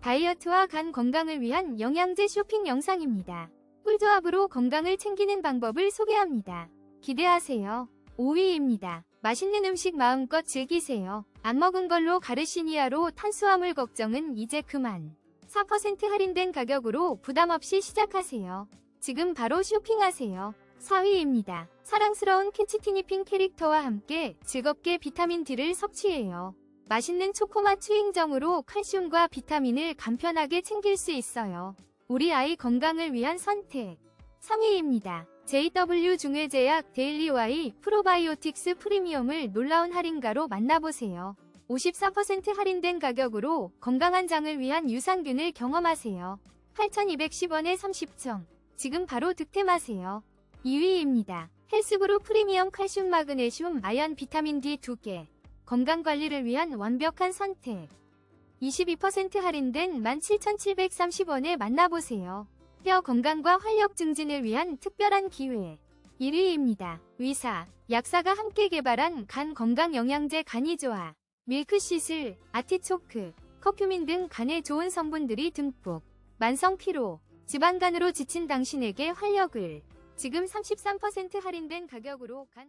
다이어트와 간 건강을 위한 영양제 쇼핑 영상입니다. 꿀조합으로 건강을 챙기는 방법을 소개합니다. 기대하세요. 5위입니다. 맛있는 음식 마음껏 즐기세요. 안 먹은 걸로 가르시니아로 탄수화물 걱정은 이제 그만. 4% 할인된 가격으로 부담 없이 시작하세요. 지금 바로 쇼핑하세요. 4위입니다. 사랑스러운 켄치티니핑 캐릭터와 함께 즐겁게 비타민 D를 섭취해요. 맛있는 초코맛 추잉정으로 칼슘과 비타민을 간편하게 챙길 수 있어요. 우리 아이 건강을 위한 선택. 3위입니다. JW 중외제약 데일리 와이 프로바이오틱스 프리미엄을 놀라운 할인가로 만나보세요. 54% 할인된 가격으로 건강한 장을 위한 유산균을 경험하세요. 8,210원에 30정. 지금 바로 득템하세요. 2위입니다. 헬스브루 프리미엄 칼슘 마그네슘 아연 비타민 D 2개. 건강관리를 위한 완벽한 선택. 22% 할인된 17,730원에 만나보세요. 뼈 건강과 활력 증진을 위한 특별한 기회. 1위입니다. 위사, 약사가 함께 개발한 간 건강 영양제 간이조아, 밀크시슬, 아티초크, 커큐민 등 간에 좋은 성분들이 듬뿍. 만성 피로, 지방간으로 지친 당신에게 활력을. 지금 33% 할인된 가격으로 간